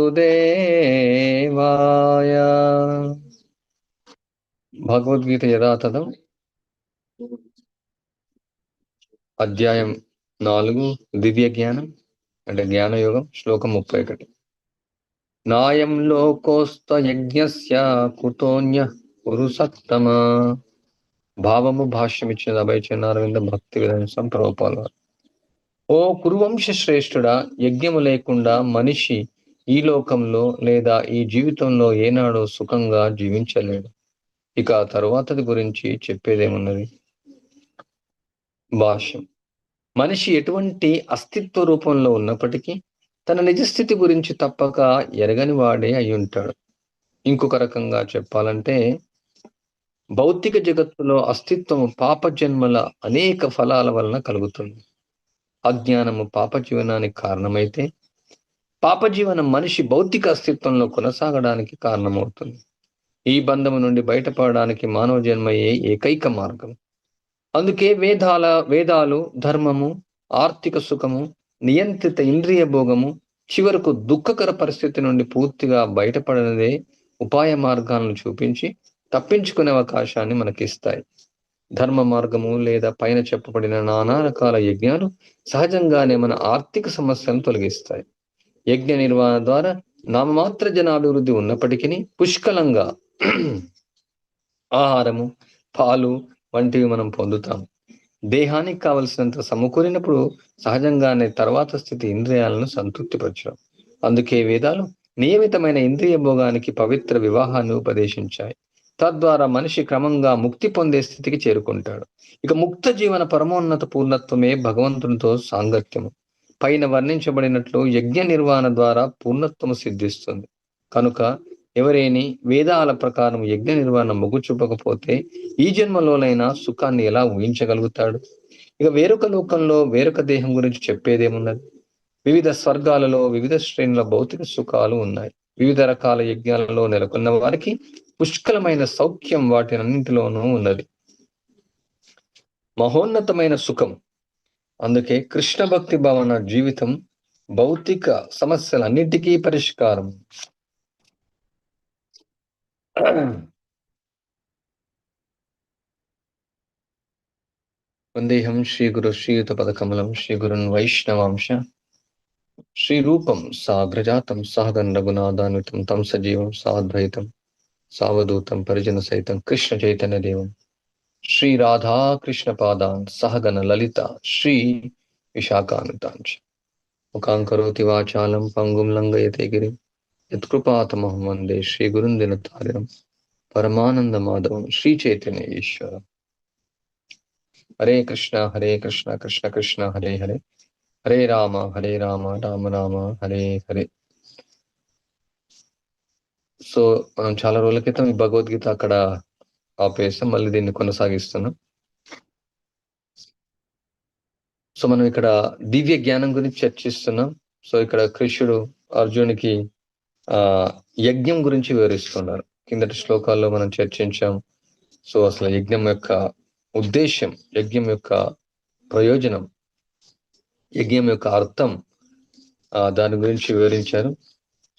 దేవాయ భగవద్గీత యథాతథం. అధ్యాయం నాలుగు దివ్య జ్ఞానం అంటే జ్ఞానయోగం శ్లోకం ముప్పై ఒకటి. నాయం లోకోస్త యజ్ఞస్య కుతోన్య పురుషత్తమ. భావము భాష్యం ఇచ్చిన అభయ అరవింద భక్తి విధంసం ప్రభుపాల ఓ కురువంశ శ్రేష్ఠుడా యజ్ఞము లేకుండా మనిషి ఈ లోకంలో లేదా ఈ జీవితంలో ఏనాడో సుఖంగా జీవించలేడు. ఇక తరువాతది గురించి చెప్పేదేమున్నది? భాష్యం. మనిషి ఎటువంటి అస్తిత్వ రూపంలో ఉన్నప్పటికీ తన నిజస్థితి గురించి తప్పక ఎరగని వాడే అయి ఉంటాడు ఇంకొక రకంగా చెప్పాలంటే భౌతిక జగత్తులో అస్తిత్వము పాప జన్మల అనేక ఫలాల వలన కలుగుతుంది. అజ్ఞానము పాప జీవనానికి కారణమైతే పాపజీవనం మనిషి భౌతిక అస్తిత్వంలో కొనసాగడానికి కారణమవుతుంది. ఈ బంధము నుండి బయటపడడానికి మానవ జన్మయే ఏకైక మార్గం. అందుకే వేదాల వేదాలు ధర్మము ఆర్థిక సుఖము నియంత్రిత ఇంద్రియ భోగము చివరకు దుఃఖకర పరిస్థితి నుండి పూర్తిగా బయటపడనదే ఉపాయ మార్గాలను చూపించి తప్పించుకునే అవకాశాన్ని మనకిస్తాయి. ధర్మ మార్గము లేదా పైన చెప్పబడిన నానా రకాల యజ్ఞాలు సహజంగానే మన ఆర్థిక సమస్యలను తొలగిస్తాయి. యజ్ఞ నిర్వహణ ద్వారా నామమాత్ర జనాభివృద్ధి ఉన్నప్పటికీ పుష్కలంగా ఆహారము పాలు వంటివి మనం పొందుతాం దేహానికి కావలసినంత సమకూరినప్పుడు సహజంగానే తర్వాత స్థితి ఇంద్రియాలను సంతృప్తిపరచడం. అందుకే వేదాలు నియమితమైన ఇంద్రియ భోగానికి పవిత్ర వివాహాన్ని ఉపదేశించాయి. తద్వారా మనిషి క్రమంగా ముక్తి పొందే స్థితికి చేరుకుంటాడు. ఇక ముక్త జీవన పరమోన్నత పూర్ణత్వమే భగవంతునితో సాంగత్యము. పైన వర్ణించబడినట్లు యజ్ఞ నిర్వహణ ద్వారా పూర్ణత్వము సిద్ధిస్తుంది. కనుక ఎవరేని వేదాల ప్రకారం యజ్ఞ నిర్వహణ మొగ్గు చూపకపోతే ఈ జన్మలోనైనా సుఖాన్ని ఎలా ఊహించగలుగుతాడు? ఇక వేరొక లోకంలో వేరొక దేహం గురించి చెప్పేదేమున్నది? వివిధ స్వర్గాలలో వివిధ శ్రేణుల భౌతిక సుఖాలు ఉన్నాయి. వివిధ రకాల యజ్ఞాలలో నెలకొన్న వారికి పుష్కలమైన సౌఖ్యం వాటినన్నింటిలోనూ ఉన్నది. మహోన్నతమైన సుఖం అందుకే కృష్ణ భక్తి భావన జీవితం భౌతిక సమస్యలన్నిటికీ పరిష్కారం. వందేహం శ్రీ గురు శ్రీయుత పదకమలం శ్రీ గురున్ వైష్ణవాంశ. శ్రీ రూపం సాగ్రజాతం సాగన్ రఘునాథాన్వితం తం సజీవం సాద్వైతం సావధూతం పరిజన సహితం కృష్ణ చైతన్య దేవం. శ్రీ రాధాకృష్ణ పాదాన్ సహగన లలిత శ్రీ విశాఖానుతాంచ ముఖాం కరోతి వాచాలం పంగుం లంగయతే గిరి యత్కృపాతమహం వందే శ్రీ గురుందిన తారిణం పరమానంద మాధవం శ్రీ చైతన్య ఈశ్వరం హరే కృష్ణ హరే కృష్ణ కృష్ణ కృష్ణ హరే హరే హరే రామ హరే రామ రామ రామ హరే హరే సో మనం చాలా రోజుల క్రితం ఈ భగవద్గీత అక్కడ ఆపేస్తాం మళ్ళీ దీన్ని కొనసాగిస్తున్నాం. సో మనం ఇక్కడ దివ్య జ్ఞానం గురించి చర్చిస్తున్నాం. సో ఇక్కడ కృష్ణుడు అర్జునికి ఆ యజ్ఞం గురించి వివరిస్తున్నారు. కిందటి శ్లోకాల్లో మనం చర్చించాం. సో అసలు యజ్ఞం యొక్క ఉద్దేశం యజ్ఞం యొక్క ప్రయోజనం యజ్ఞం యొక్క అర్థం దాని గురించి వివరించారు.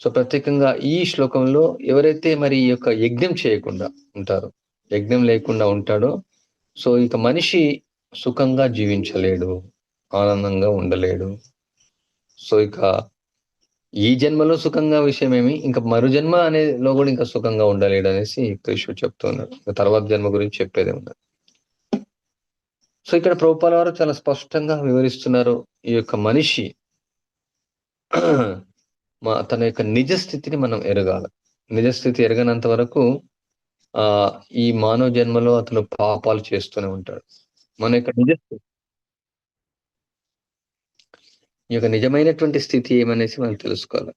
సో ప్రత్యేకంగా ఈ శ్లోకంలో ఎవరైతే మరి ఈ యొక్క యజ్ఞం చేయకుండా ఉంటారో యజ్ఞం లేకుండా ఉంటాడో సో ఇక మనిషి సుఖంగా జీవించలేడు ఆనందంగా ఉండలేడు. సో ఇక ఈ జన్మలో సుఖంగా విషయం ఏమి ఇంకా మరు జన్మ అనేలో కూడా ఇంకా సుఖంగా ఉండలేడు అనేసి కృష్ణుడు చెప్తున్నారు తర్వాత జన్మ గురించి చెప్పేది ఉన్నది సో ఇక్కడ ప్రభుపాల వారు చాలా స్పష్టంగా వివరిస్తున్నారు ఈ యొక్క మనిషి తన యొక్క నిజ స్థితిని మనం ఎరగాల. నిజస్థితి ఎరగనంత వరకు ఆ ఈ మానవ జన్మలో అతను పాపాలు చేస్తూనే ఉంటాడు. మన యొక్క నిజ ఈ యొక్క నిజమైనటువంటి స్థితి ఏమనేసి మనం తెలుసుకోవాలి.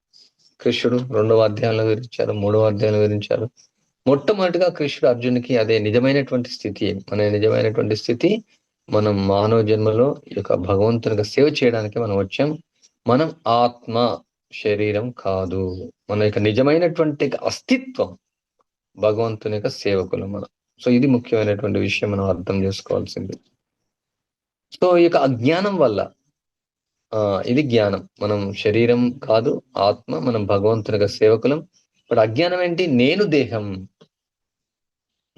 కృష్ణుడు రెండవ అధ్యాయంలో వివరించారు మూడవ అధ్యాయంలో వివరించారు. మొట్టమొదటిగా కృష్ణుడు అర్జునుకి అదే నిజమైనటువంటి స్థితి మన నిజమైనటువంటి స్థితి మనం మానవ జన్మలో ఈ యొక్క భగవంతునిగా సేవ చేయడానికి మనం వచ్చాం. మనం ఆత్మ శరీరం కాదు. మన యొక్క నిజమైనటువంటి అస్తిత్వం భగవంతుని యొక్క సేవకులు మనం. సో ఇది ముఖ్యమైనటువంటి విషయం మనం అర్థం చేసుకోవాల్సింది. సో ఈ యొక్క అజ్ఞానం వల్ల ఇది జ్ఞానం. మనం శరీరం కాదు ఆత్మ మనం భగవంతునిగా సేవకులం. ఇప్పుడు అజ్ఞానం ఏంటి? నేను దేహం.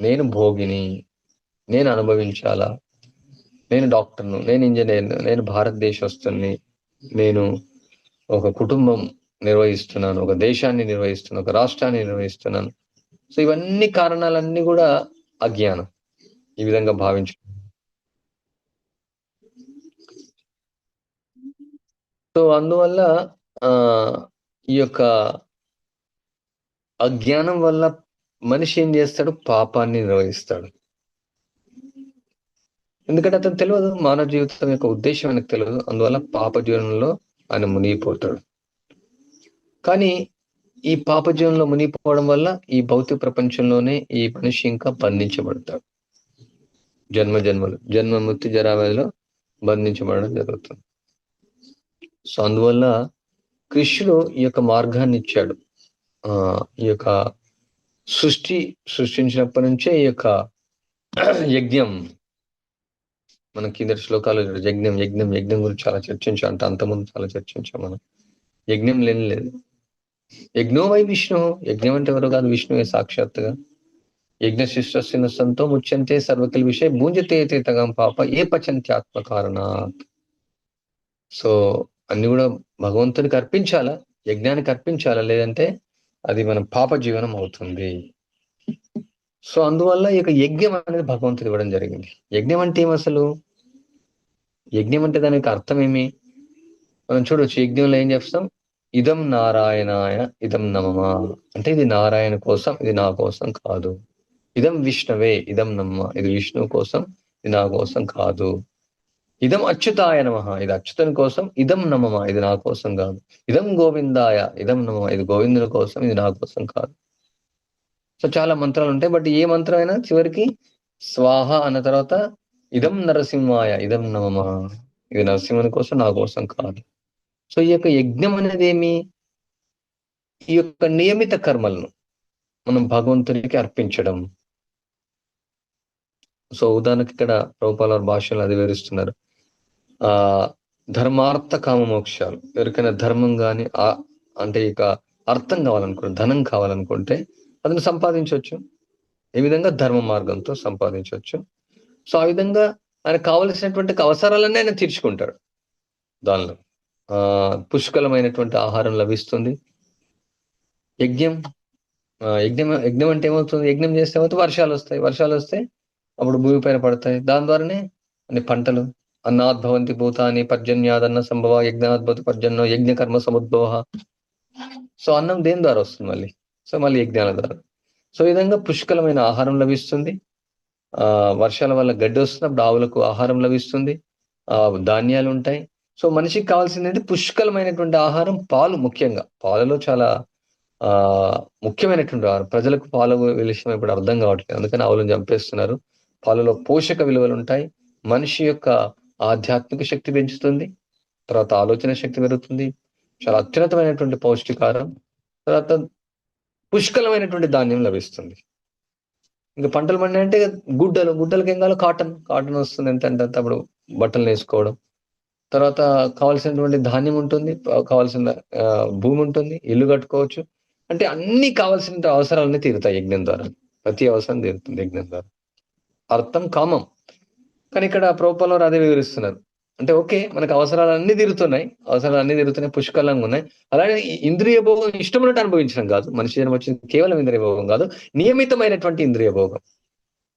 నేను భోగిని. నేను అనుభవించాలా? నేను డాక్టర్ను. నేను ఇంజనీర్ను. నేను భారతదేశస్తుని నేను ఒక కుటుంబం నిర్వహిస్తున్నాను. ఒక దేశాన్ని నిర్వహిస్తున్నాను. ఒక రాష్ట్రాన్ని నిర్వహిస్తున్నాను. సో ఇవన్నీ కారణాలన్నీ కూడా అజ్ఞానం ఈ విధంగా భావించు సో అందువల్ల ఆ ఈ యొక్క అజ్ఞానం వల్ల మనిషి ఏం చేస్తాడు? పాపాన్ని నిర్వహిస్తాడు. ఎందుకంటే అతను తెలియదు మానవ జీవితం యొక్క ఉద్దేశం ఆయనకు తెలియదు. అందువల్ల పాప జీవనంలో ఆయన మునిగిపోతాడు. కానీ ఈ పాపజీవంలో మునిగిపోవడం వల్ల ఈ భౌతిక ప్రపంచంలోనే ఈ మనిషి ఇంకా బంధించబడతాడు. జన్మ జన్మలు జన్మ మృత్యు జరావేలో బంధించబడడం జరుగుతుంది. సో అందువల్ల కృష్ణుడు ఈ యొక్క మార్గాన్ని ఇచ్చాడు. ఆ ఈ యొక్క సృష్టి సృష్టించినప్పటి నుంచే ఈ యొక్క యజ్ఞం మన కిందటి శ్లోకాలు యజ్ఞం యజ్ఞం యజ్ఞం గురించి చాలా చర్చించాం అంటే అంతకుముందు చాలా చర్చించాం మనం. యజ్ఞం లేని లేదు. యజ్ఞోవై విష్ణు? యజ్ఞం అంటే ఎవరు కాదు? విష్ణువే సాక్షాత్తుగా. యజ్ఞ శిష్టస్సిన సంతో ముచ్చంతే సర్వకల్ విషయ భూంజతే తీతగం పాప ఏ పచంత్యాత్మ కారణాత్. సో అన్ని కూడా భగవంతునికి అర్పించాలా? యజ్ఞానికి అర్పించాలా? లేదంటే అది మన పాప జీవనం అవుతుంది. సో అందువల్ల ఈ యొక్క యజ్ఞం అనేది భగవంతుడు ఇవ్వడం జరిగింది. యజ్ఞం అంటే ఏం అసలు? యజ్ఞం అంటే దానికి అర్థం ఏమి? మనం చూడొచ్చు. యజ్ఞంలో ఏం చేస్తాం? ఇదం నారాయణాయ ఇదం నమమా అంటే ఇది నారాయణ కోసం ఇది నా కోసం కాదు. ఇదం విష్ణవే ఇదం నమ్మ ఇది విష్ణువు కోసం ఇది నా కోసం కాదు. ఇదం అచ్యుతాయ నమ. ఇది అచ్యుతని కోసం ఇదం నమమ ఇది నా కోసం కాదు. ఇదం గోవిందాయ ఇదం నమ. ఇది గోవిందుని కోసం ఇది నా కోసం కాదు. సో చాలా మంత్రాలు ఉంటాయి. బట్ ఏ మంత్రం అయినా చివరికి స్వాహ అన్న తర్వాత ఇదం నరసింహాయ ఇదం నమమ ఇది నరసింహని కోసం నా కోసం కాదు. సో ఈ యొక్క యజ్ఞం అనేది ఏమి ఈ యొక్క నియమిత కర్మలను మనం భగవంతునికి అర్పించడం. సో ఉదాహరణకి ఇక్కడ రూపాల భాషలు అది వివరిస్తున్నారు. ఆ ధర్మార్థ కామ మోక్షాలు. ఎవరికైనా ధర్మం కానీ ఆ అంటే ఇక అర్థం కావాలనుకుంటే ధనం కావాలనుకుంటే అతను సంపాదించవచ్చు. ఏ విధంగా? ధర్మ మార్గంతో సంపాదించవచ్చు. సో ఆ విధంగా ఆయన కావలసినటువంటి అవసరాలన్నీ ఆయన తీర్చుకుంటాడు. దానిలో. పుష్కలమైనటువంటి ఆహారం లభిస్తుంది. యజ్ఞం యజ్ఞం యజ్ఞం అంటే ఏమవుతుంది? యజ్ఞం చేస్తే వర్షాలు వస్తాయి వర్షాలు వస్తే అప్పుడు భూమి పైన పడతాయి. దాని ద్వారానే అన్ని పంటలు. అన్నాద్భవంతి భూతాన్ని పర్జన్యాదన్న సంభవ యజ్ఞాద్భవతి పర్జన్య యజ్ఞ కర్మ సముద్భవ. సో అన్నం దేని ద్వారా వస్తుంది మళ్ళీ? సో మళ్ళీ యజ్ఞాల ద్వారా. సో ఈ విధంగా పుష్కలమైన ఆహారం లభిస్తుంది. ఆ వర్షాల వల్ల గడ్డి వస్తున్నప్పుడు ఆవులకు ఆహారం లభిస్తుంది. ఆ ధాన్యాలు ఉంటాయి సో మనిషికి కావాల్సింది పుష్కలమైనటువంటి ఆహారం పాలు ముఖ్యంగా. పాలలో చాలా ఆ ముఖ్యమైనటువంటి ఆహారం. ప్రజలకు పాలు విషయం ఇప్పుడు అర్థం కావట్లేదు. అందుకని ఆవులను చంపేస్తున్నారు. పాలలో పోషక విలువలు ఉంటాయి. మనిషి యొక్క ఆధ్యాత్మిక శక్తి పెంచుతుంది. తర్వాత ఆలోచన శక్తి పెరుగుతుంది. చాలా అత్యున్నతమైనటువంటి పౌష్టికారం తర్వాత పుష్కలమైనటువంటి ధాన్యం లభిస్తుంది. ఇంకా పంటలు పండి అంటే గుడ్డలు. గుడ్డలకి ఏం కావాలి? కాటన్. కాటన్ వస్తుంది. ఎంత అంటే అప్పుడు బట్టలు వేసుకోవడం తర్వాత కావాల్సినటువంటి ధాన్యం ఉంటుంది కావాల్సిన భూమి ఉంటుంది ఇల్లు కట్టుకోవచ్చు. అంటే అన్ని కావాల్సిన అవసరాలన్నీ తీరుతాయి యజ్ఞం ద్వారా. ప్రతి అవసరం తీరుతుంది యజ్ఞం ద్వారా. అర్థం కామం. కానీ ఇక్కడ ప్రోపాలో అదే వివరిస్తున్నారు. అంటే ఓకే మనకు అవసరాలు తీరుతున్నాయి అవసరాలు అన్ని తీరుతున్నాయి పుష్కలంగా ఉన్నాయి. అలాగే ఇంద్రియ భోగం ఇష్టమైనట్టు అనుభవించడం కాదు. మనిషి జనం వచ్చింది కేవలం ఇంద్రియ భోగం కాదు నియమితమైనటువంటి ఇంద్రియ భోగం.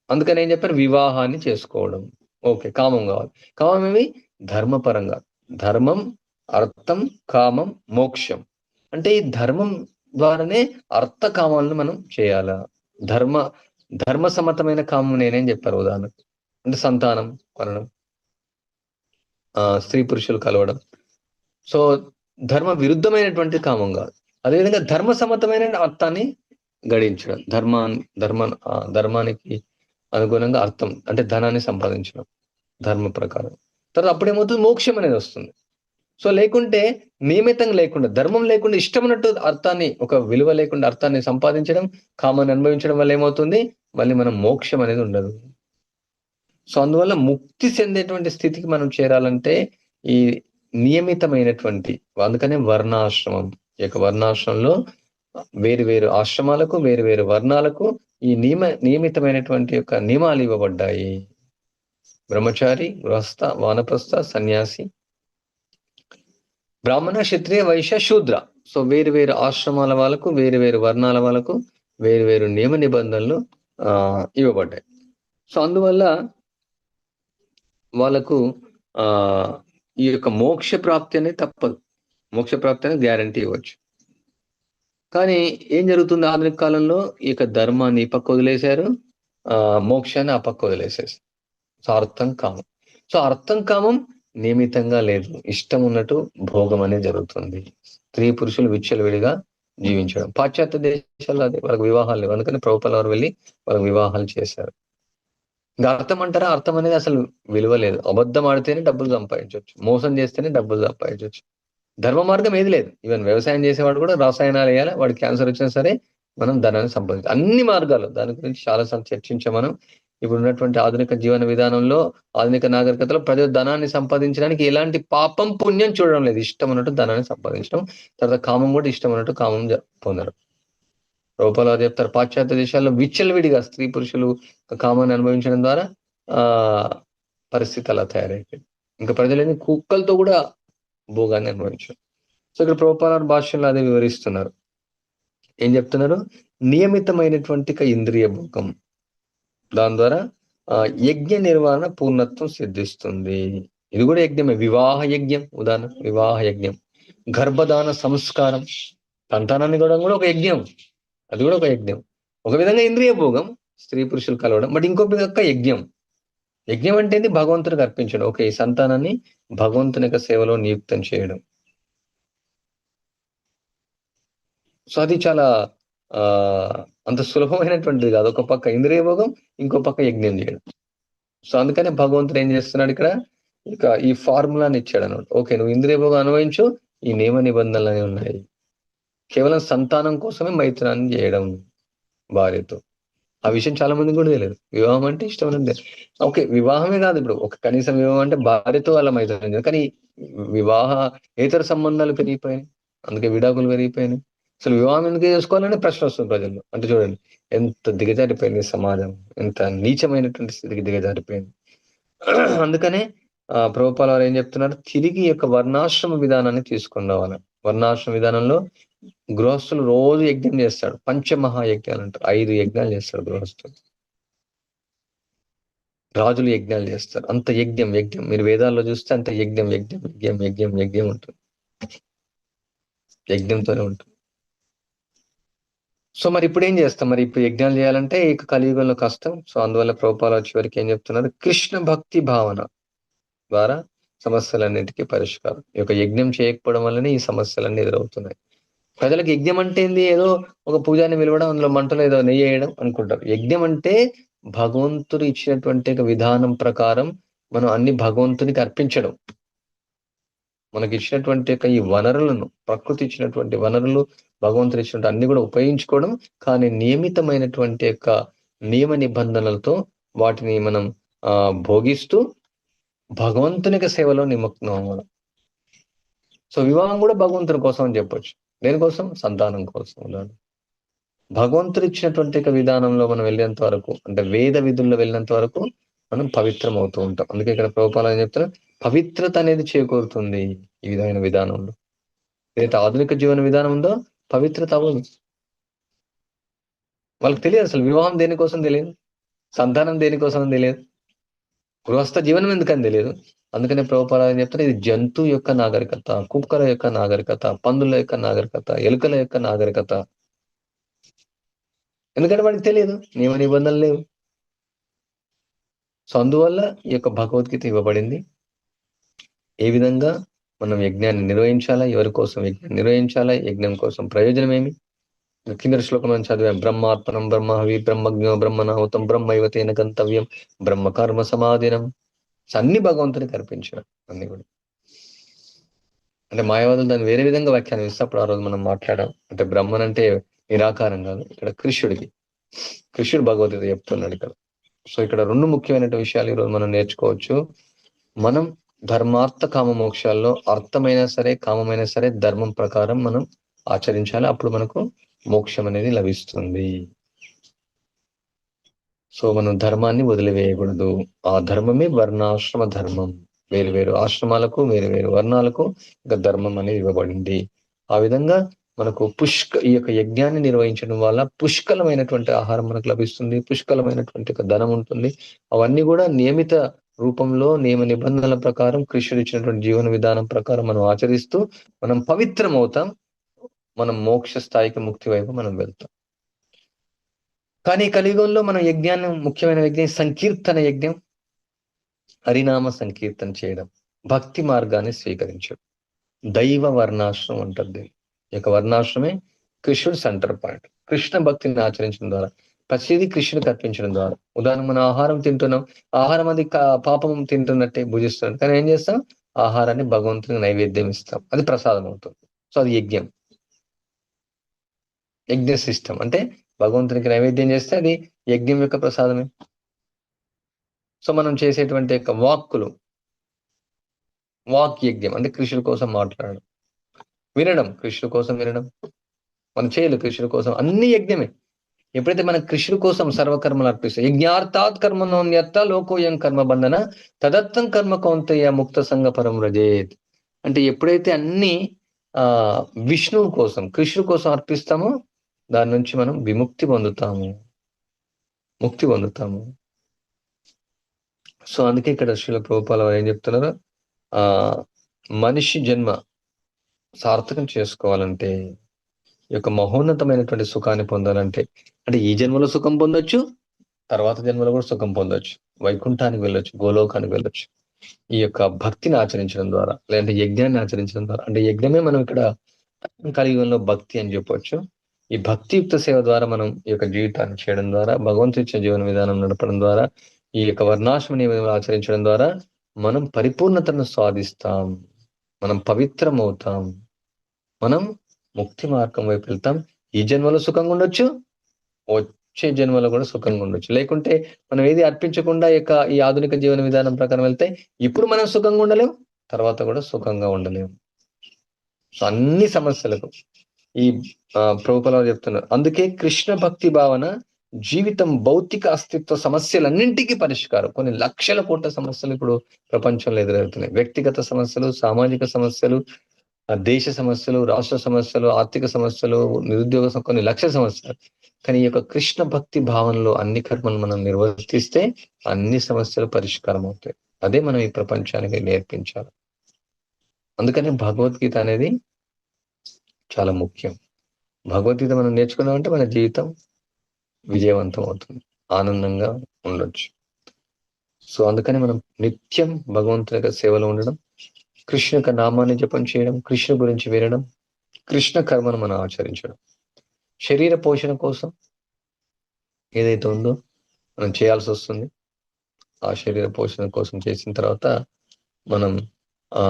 అందుకని ఏం చెప్పారు? వివాహాన్ని చేసుకోవడం. ఓకే కామం కావాలి. కామం ఏమి? ధర్మపరంగా. ధర్మం అర్థం కామం మోక్షం. అంటే ఈ ధర్మం ద్వారానే అర్థ కామాలను మనం చేయాలా? ధర్మ ధర్మ సమ్మతమైన కామం నేనేం చెప్పారు ఉదాహరణకు? అంటే సంతానం కొనడం స్త్రీ పురుషులు కలవడం. సో ధర్మ విరుద్ధమైనటువంటి కామం కాదు. అదేవిధంగా ధర్మ సమ్మతమైన అర్థాన్ని గడించడం. ధర్మా ధర్మ ధర్మానికి అనుగుణంగా అర్థం అంటే ధనాన్ని సంపాదించడం. ధర్మ ప్రకారం. తర్వాత అప్పుడేమవుతుంది? మోక్షం అనేది వస్తుంది. సో లేకుంటే నియమితంగా లేకుండా ధర్మం లేకుండా ఇష్టమైనట్టు అర్థాన్ని ఒక విలువ లేకుండా అర్థాన్ని సంపాదించడం కామాన్ని అనుభవించడం వల్ల ఏమవుతుంది? మళ్ళీ మనం మోక్షం అనేది ఉండదు. సో అందువల్ల ముక్తి చెందేటువంటి స్థితికి మనం చేరాలంటే ఈ నియమితమైనటువంటి అందుకనే వర్ణాశ్రమం. ఈ యొక్క వర్ణాశ్రమంలో వేరు వేరు ఆశ్రమాలకు వేరు వేరు వర్ణాలకు ఈ నియమ నియమితమైనటువంటి యొక్క నియమాలు ఇవ్వబడ్డాయి. బ్రహ్మచారి గృహస్థ వానప్రస్థ సన్యాసి. బ్రాహ్మణ క్షత్రియ వైశ్య శూద్ర. సో వేరు వేరు ఆశ్రమాల వాళ్ళకు వేరు వేరు వర్ణాల వాళ్ళకు వేరు వేరు నియమ నిబంధనలు ఆ ఇవ్వబడ్డాయి. సో అందువల్ల వాళ్ళకు ఆ ఈ యొక్క మోక్ష ప్రాప్తి అనేది తప్పదు. మోక్ష ప్రాప్తి అనేది గ్యారంటీ ఇవ్వచ్చు. కానీ ఏం జరుగుతుంది? ఆధునిక కాలంలో ఈ యొక్క ధర్మాన్ని పక్క వదిలేశారు. ఆ మోక్షాన్ని ఆ పక్క వదిలేసేసి సో అర్థం కామం. సో అర్థం కామం నియమితంగా లేదు. ఇష్టం ఉన్నట్టు భోగం అనేది జరుగుతుంది. స్త్రీ పురుషులు విచ్చలవిడిగా జీవించడం. పాశ్చాత్య దేశాల్లో అదే వాళ్ళకి వివాహాలు లేవు. అందుకని ప్రభుత్వాల వారు వెళ్ళి వాళ్ళకి వివాహాలు చేశారు. ఇంకా అర్థం అంటారా? అర్థం అనేది అసలు విలువ లేదు. అబద్ధం ఆడితేనే డబ్బులు సంపాదించవచ్చు మోసం చేస్తేనే డబ్బులు సంపాదించవచ్చు ధర్మ మార్గం ఏది లేదు. ఈవెన్ వ్యవసాయం చేసేవాడు కూడా రసాయనాలు వేయాలి. వాడు క్యాన్సర్ వచ్చినా సరే మనం ధనాన్ని సంపాదించాలి అన్ని మార్గాలు దాని గురించి చాలా చర్చించాం మనం. ఇప్పుడు ఉన్నటువంటి ఆధునిక జీవన విధానంలో ఆధునిక నాగరికతలో ప్రజలు ధనాన్ని సంపాదించడానికి ఎలాంటి పాపం పుణ్యం చూడడం లేదు. ఇష్టం అన్నట్టు ధనాన్ని సంపాదించడం తర్వాత కామం కూడా ఇష్టం అన్నట్టు కామం పొందడం. రూపాలు చెప్తారు పాశ్చాత్య దేశాల్లో విచ్చలవిడిగా స్త్రీ పురుషులు కామాన్ని అనుభవించడం ద్వారా ఆ పరిస్థితి అలా తయారైపోయింది. ఇంకా ప్రజలని కుక్కలతో కూడా భోగాన్ని అనుభవించారు. సో ఇక్కడ ప్రభుపాల భాషల్లో అదే వివరిస్తున్నారు. ఏం చెప్తున్నారు? నియమితమైనటువంటి ఇంద్రియ భోగం. దాని ద్వారా యజ్ఞ నిర్వహణ పూర్ణత్వం సిద్ధిస్తుంది. ఇది కూడా యజ్ఞమే. వివాహ యజ్ఞం ఉదాహరణ. వివాహ యజ్ఞం. గర్భదాన సంస్కారం. సంతానాన్ని కూడా కూడా ఒక యజ్ఞం. అది కూడా ఒక యజ్ఞం. ఒక విధంగా ఇంద్రియ భోగం స్త్రీ పురుషులు కలవడం. బట్ ఇంకో యొక్క యజ్ఞం. యజ్ఞం అంటే భగవంతునికి అర్పించడం. ఓకే ఈ సంతానాన్ని భగవంతుని యొక్క సేవలో నియుక్తం చేయడం. సో అది చాలా ఆ అంత సులభమైనటువంటిది కాదు. ఒక పక్క ఇంద్రియ భోగం ఇంకో పక్క యజ్ఞం చేయడం. సో అందుకనే భగవంతుడు ఏం చేస్తున్నాడు ఇక్కడ? ఇక ఈ ఫార్ములాని ఇచ్చాడు అనమాట ఓకే నువ్వు ఇంద్రియ భోగం అనుభవించు ఈ నియమ నిబంధనలు ఉన్నాయి. కేవలం సంతానం కోసమే మైత్రాన్ని చేయడం భార్యతో. ఆ విషయం చాలా మందికి కూడా తెలియదు. వివాహం అంటే ఇష్టం అనేది ఓకే వివాహమే కాదు ఇప్పుడు. ఒక కనీసం వివాహం అంటే భార్యతో అలా మైత్రం కానీ వివాహ ఇతర సంబంధాలు పెరిగిపోయాయి అందుకే విడాకులు పెరిగిపోయినాయి. అసలు వివాహం ఎందుకు చేసుకోవాలని ప్రశ్న వస్తుంది ప్రజల్లో. అంటే చూడండి ఎంత దిగజారిపోయింది సమాజం ఎంత నీచమైనటువంటి స్థితికి దిగజారిపోయింది. అందుకనే ఆ ప్రభుపాల వారు ఏం చెప్తున్నారు? తిరిగి యొక్క వర్ణాశ్రమ విధానాన్ని తీసుకుని రావాలి వర్ణాశ్రమ విధానంలో గృహస్థులు రోజు యజ్ఞం చేస్తాడు పంచమహాయజ్ఞాలు అంటారు. ఐదు యజ్ఞాలు చేస్తాడు గృహస్థులు. రాజులు యజ్ఞాలు చేస్తారు. అంత యజ్ఞం యజ్ఞం. మీరు వేదాల్లో చూస్తే అంత యజ్ఞం యజ్ఞం యజ్ఞం యజ్ఞం యజ్ఞం ఉంటుంది. యజ్ఞంతోనే ఉంటుంది. సో మరి ఇప్పుడు ఏం చేస్తాం? మరి ఇప్పుడు యజ్ఞాలు చేయాలంటే ఇక కలియుగంలో కష్టం. సో అందువల్ల ప్రభుపాలు చివరికి ఏం చెప్తున్నారు? కృష్ణ భక్తి భావన ద్వారా సమస్యలన్నిటికీ పరిష్కారం. ఈ యొక్క యజ్ఞం చేయకపోవడం వల్లనే ఈ సమస్యలన్నీ ఎదురవుతున్నాయి. ప్రజలకు యజ్ఞం అంటే ఏంది? ఏదో ఒక పూజాన్ని పిలవడం అందులో మంటలు ఏదో నెయ్యి వేయడం అనుకుంటారు. యజ్ఞం అంటే భగవంతుడు ఇచ్చినటువంటి విధానం ప్రకారం మనం అన్ని భగవంతునికి అర్పించడం. మనకి ఇచ్చినటువంటి ఈ వనరులను ప్రకృతి ఇచ్చినటువంటి వనరులు భగవంతుడు ఇచ్చినటువంటి అన్ని కూడా ఉపయోగించుకోవడం కానీ నియమితమైనటువంటి యొక్క నియమ నిబంధనలతో వాటిని మనం ఆ భోగిస్తూ భగవంతునికి సేవలో నిమగ్నం అవ్వడం. సో వివాహం కూడా భగవంతుని కోసం అని చెప్పొచ్చు. దేనికోసం సంతానం కోసం. భగవంతుడు ఇచ్చినటువంటి విధానంలో మనం వెళ్ళేంత వరకు అంటే వేద విధుల్లో వెళ్ళినంత వరకు మనం పవిత్రం అవుతూ ఉంటాం. అందుకే ఇక్కడ ప్రభుపాలని చెప్తున్నా పవిత్రత అనేది చేకూరుతుంది ఈ విధమైన విధానంలో. ఏదైతే ఆధునిక జీవన విధానం ఉందో పవిత్రత అవ్వదు. వాళ్ళకి తెలియదు అసలు వివాహం దేనికోసం తెలియదు? సంతానం దేనికోసం తెలియదు? గృహస్థ జీవనం ఎందుకని తెలియదు? అందుకనే ప్రభుపాలని చెప్తారు? ఇది జంతు యొక్క నాగరికత కుక్కల యొక్క నాగరికత పందుల యొక్క నాగరికత ఎలుకల యొక్క నాగరికత. ఎందుకంటే వాడికి తెలియదు. నియమ నిబంధనలు లేవు. సో అందువల్ల ఈ యొక్క భగవద్గీత ఇవ్వబడింది. ఏ విధంగా మనం యజ్ఞాన్ని నిర్వహించాలా ఎవరి కోసం యజ్ఞం నిర్వహించాలా యజ్ఞం కోసం ప్రయోజనం ఏమి? కింద శ్లోకం మనం చదివాం బ్రహ్మార్పణం బ్రహ్మహవి బ్రహ్మజ్ఞ బ్రహ్మనాహుతం యువతైన గంతవ్యం బ్రహ్మ కర్మ సమాధినం. అన్ని భగవంతునికి అర్పించారు అన్ని కూడా. అంటే మాయావాదులు దాన్ని వేరే విధంగా వ్యాఖ్యానం ఇస్తే అప్పుడు ఆ రోజు మనం మాట్లాడాం. అంటే బ్రహ్మన్ అంటే నిరాకారం కాదు ఇక్కడ కృష్ణుడికి కృష్ణుడు భగవద్గీత చెప్తున్నాడు ఇక్కడ. సో ఇక్కడ రెండు ముఖ్యమైన విషయాలు ఈరోజు మనం నేర్చుకోవచ్చు. మనం ధర్మార్థ కామ మోక్షాల్లో అర్థమైనా సరే కామమైనా సరే ధర్మం ప్రకారం మనం ఆచరించాలి. అప్పుడు మనకు మోక్షం అనేది లభిస్తుంది. సో మనం ధర్మాన్ని వదిలివేయకూడదు. ఆ ధర్మమే వర్ణాశ్రమ ధర్మం. వేరు వేరు ఆశ్రమాలకు వేరు వేరు వర్ణాలకు ఇంకా ధర్మం అనేది ఇవ్వబడింది. ఆ విధంగా మనకు పుష్క ఈ యొక్క యజ్ఞాన్ని నిర్వహించడం వల్ల పుష్కలమైనటువంటి ఆహారం మనకు లభిస్తుంది పుష్కలమైనటువంటి ధనం ఉంటుంది. అవన్నీ కూడా నియమిత రూపంలో నియమ నిబంధనల ప్రకారం కృష్ణుడు ఇచ్చినటువంటి జీవన విధానం ప్రకారం మనం ఆచరిస్తూ మనం పవిత్రం అవుతాం మనం మోక్ష స్థాయికి ముక్తి వైపు మనం వెళ్తాం. కానీ కలియుగంలో మనం యజ్ఞాన్ని ముఖ్యమైన యజ్ఞం సంకీర్తన యజ్ఞం హరినామ సంకీర్తన చేయడం భక్తి మార్గాన్ని స్వీకరించడం దైవ వర్ణాశ్రమం అంటుంది యొక్క వర్ణాశ్రమే కృష్ణుడు సెంటర్ పాయింట్. కృష్ణ భక్తిని ఆచరించడం ద్వారా ప్రతిదీ కృష్ణుడికి అర్పించడం ద్వారా. ఉదాహరణ మనం ఆహారం తింటున్నాం ఆహారం అది పాపం తింటున్నట్టే భుజిస్తున్నాం కానీ ఏం చేస్తాం? ఆహారాన్ని భగవంతునికి నైవేద్యం ఇస్తాం. అది ప్రసాదం అవుతుంది. సో అది యజ్ఞం. యజ్ఞ సిస్టమ్ అంటే భగవంతునికి నైవేద్యం చేస్తే అది యజ్ఞం యొక్క ప్రసాదమే. సో మనం చేసేటువంటి యొక్క వాక్కులు వాక్ యజ్ఞం అంటే కృషుల కోసం మాట్లాడడం. వినడం కృష్ణుడు కోసం వినడం. మనం చేయాలి కృష్ణుడు కోసం. అన్ని యజ్ఞమే. ఎప్పుడైతే మన కృష్ణుడు కోసం సర్వకర్మలు అర్పిస్తాం యజ్ఞార్థాత్ కర్మనోన్యత్త లోకోయం కర్మ బంధన తదత్తం కర్మ కౌంతయ్య ముక్త సంఘ పరం రజేత్ అంటే ఎప్పుడైతే అన్ని ఆ విష్ణువు కోసం కృష్ణుడు కోసం అర్పిస్తామో దాని నుంచి మనం విముక్తి పొందుతాము. ముక్తి పొందుతాము. సో అందుకే ఇక్కడ శ్రీల ప్రభుపాల ఏం చెప్తున్నారు? ఆ మనిషి జన్మ సార్థకం చేసుకోవాలంటే ఈ యొక్క మహోన్నతమైనటువంటి సుఖాన్ని పొందాలంటే అంటే ఈ జన్మలో సుఖం పొందొచ్చు తర్వాత జన్మలో కూడా సుఖం పొందొచ్చు వైకుంఠానికి వెళ్ళొచ్చు గోలోకానికి వెళ్ళొచ్చు. ఈ యొక్క భక్తిని ఆచరించడం ద్వారా లేదంటే యజ్ఞాన్ని ఆచరించడం ద్వారా అంటే యజ్ఞమే మనం ఇక్కడ కలియుగంలో భక్తి అని చెప్పొచ్చు. ఈ భక్తియుక్త సేవ ద్వారా మనం ఈ యొక్క జీవితాన్ని చేయడం ద్వారా భగవంతు ఇచ్చిన జీవన విధానం నడపడం ద్వారా ఈ యొక్క వర్ణాశ్రమ నియమం ఆచరించడం ద్వారా మనం పరిపూర్ణతను స్వాదిస్తాం మనం పవిత్రం అవుతాం మనం ముక్తి మార్గం వైపు వెళ్తాం. ఈ జన్మలో సుఖంగా ఉండొచ్చు. వచ్చే జన్మలో కూడా సుఖంగా ఉండొచ్చు. లేకుంటే మనం ఏది అర్పించకుండా యొక్క ఈ ఆధునిక జీవన విధానం ప్రకారం వెళ్తే ఇప్పుడు మనం సుఖంగా ఉండలేం తర్వాత కూడా సుఖంగా ఉండలేము సో అన్ని సమస్యలకు ఈ ప్రభుపల చెప్తున్నారు. అందుకే కృష్ణ భక్తి భావన జీవితం భౌతిక అస్తిత్వ సమస్యలన్నింటికీ పరిష్కారం. కొన్ని లక్షల కోట్ల సమస్యలు ఇప్పుడు ప్రపంచంలో ఎదురవుతున్నాయి. వ్యక్తిగత సమస్యలు సామాజిక సమస్యలు దేశ సమస్యలు రాష్ట్ర సమస్యలు ఆర్థిక సమస్యలు నిరుద్యోగ కొన్ని లక్ష్య సమస్యలు. కానీ ఈ యొక్క కృష్ణ భక్తి భావనలో అన్ని కర్మలు మనం నిర్వర్తిస్తే అన్ని సమస్యలు పరిష్కారం అవుతాయి. అదే మనం ఈ ప్రపంచానికి నేర్పించాలి. అందుకని భగవద్గీత అనేది చాలా ముఖ్యం. భగవద్గీత మనం నేర్చుకున్నామంటే మన జీవితం విజయవంతం అవుతుంది. ఆనందంగా ఉండొచ్చు. సో అందుకని మనం నిత్యం భగవంతుని యొక్క సేవలో ఉండడం కృష్ణ యొక్క నామాన్ని జపం చేయడం కృష్ణ గురించి వినడం కృష్ణ కర్మను మనం ఆచరించడం. శరీర పోషణ కోసం ఏదైతే ఉందో మనం చేయాల్సి వస్తుంది. ఆ శరీర పోషణ కోసం చేసిన తర్వాత మనం ఆ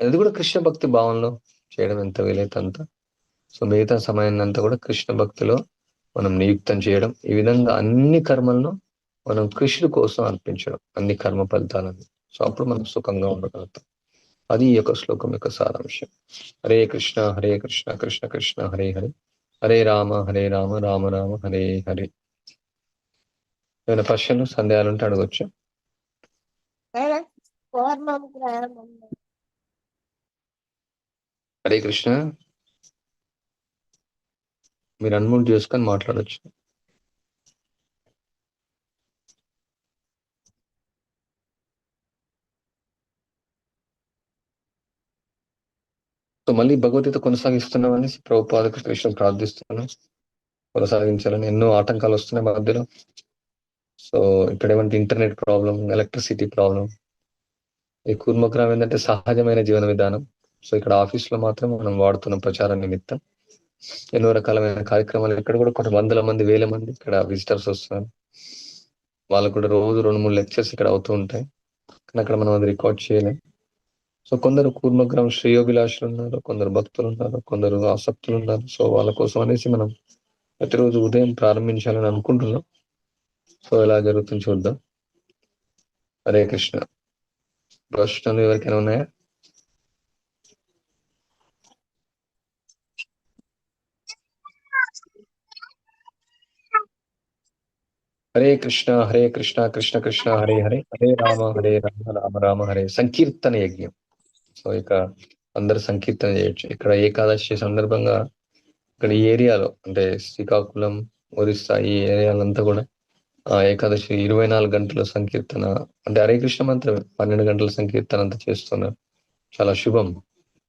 అది కూడా కృష్ణ భక్తి భావంలో చేయడం ఎంత వీలైతే అంత. సో మిగతా సమయాన్ని అంతా కూడా కృష్ణ భక్తిలో మనం నియుక్తం చేయడం. ఈ విధంగా అన్ని కర్మలను మనం కృష్ణుడి కోసం అర్పించడం. అన్ని కర్మ ఫలితాలను సో అప్పుడు మనం సుఖంగా ఉండగలుగుతాం. అది ఈ యొక్క శ్లోకం యొక్క సారాంశం. హరే కృష్ణ హరే కృష్ణ కృష్ణ కృష్ణ హరే హరే. హరే రామ హరే రామ రామ రామ హరే హరే. ఏమైనా ప్రశ్నలు సందేహాలు ఉంటే అడగచ్చు. హరే కృష్ణ. మీరు అన్మూల్ చేసుకొని మాట్లాడచ్చు. సో మళ్ళీ భగవద్గీత కొనసాగిస్తున్నామని ప్రభుపాదక కృష్ణ ప్రార్థిస్తున్నాను కొనసాగించాలని ఎన్నో ఆటంకాలు వస్తున్నాయి మధ్యలో. సో ఇక్కడ ఏమంటే ఇంటర్నెట్ ప్రాబ్లం ఎలక్ట్రిసిటీ ప్రాబ్లం. ఈ కూర్మగ్రామం ఏంటంటే సహజమైన జీవన విధానం. సో ఇక్కడ ఆఫీస్లో మాత్రం మనం వాడుతున్న ప్రచారం నిమిత్తం. ఎన్నో రకాలమైన కార్యక్రమాలు. ఇక్కడ కూడా కొన్ని వందల మంది వేల మంది ఇక్కడ విజిటర్స్ వస్తున్నారు. వాళ్ళకు కూడా రోజు రెండు మూడు లెక్చర్స్ ఇక్కడ అవుతూ ఉంటాయి. కానీ అక్కడ మనం అది రికార్డ్ చేయలేం. సో కొందరు కూర్మగ్రహం శ్రేయోభిలాషులు ఉన్నారు కొందరు భక్తులు ఉన్నారు కొందరు ఆసక్తులు ఉన్నారు సో వాళ్ళ కోసం అనేసి మనం ప్రతిరోజు ఉదయం ప్రారంభించాలని అనుకుంటున్నాం. సో ఎలా జరుగుతుంది చూద్దాం. హరే కృష్ణ. ప్రశ్నలు ఎవరికైనా ఉన్నాయా? హరే కృష్ణ హరే కృష్ణ కృష్ణ కృష్ణ హరే హరే. హరే రామ హరే రామ రామ రామ హరే. సంకీర్తన యజ్ఞం. సో ఇక అందరు సంకీర్తన చేయొచ్చు. ఇక్కడ ఏకాదశి సందర్భంగా ఇక్కడ ఈ ఏరియాలో అంటే శ్రీకాకుళం ఒరిస్సా ఈ ఏరియాలంతా కూడా ఆ ఏకాదశి ఇరవై నాలుగు గంటల సంకీర్తన అంటే హరే కృష్ణ మంత్రమే పన్నెండు గంటల సంకీర్తన అంతా చేస్తున్నారు. చాలా శుభం.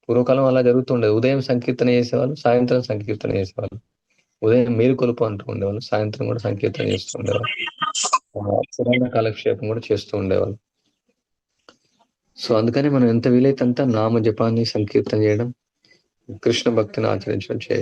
పూర్వకాలం అలా జరుగుతుండేది ఉదయం సంకీర్తన చేసేవాళ్ళు సాయంత్రం సంకీర్తన చేసేవాళ్ళు. ఉదయం మేలుకొలుపు అంటూ ఉండేవాళ్ళు సాయంత్రం కూడా సంకీర్తన చేస్తూ ఉండేవాళ్ళు. పురాణ కాలక్షేపం కూడా చేస్తూ ఉండేవాళ్ళు. సో అందుకని మనం ఎంత వీలైతే అంత నామ జపాన్ని సంకీర్తన చేయడం కృష్ణ భక్తిని ఆచరించడం చేయాలి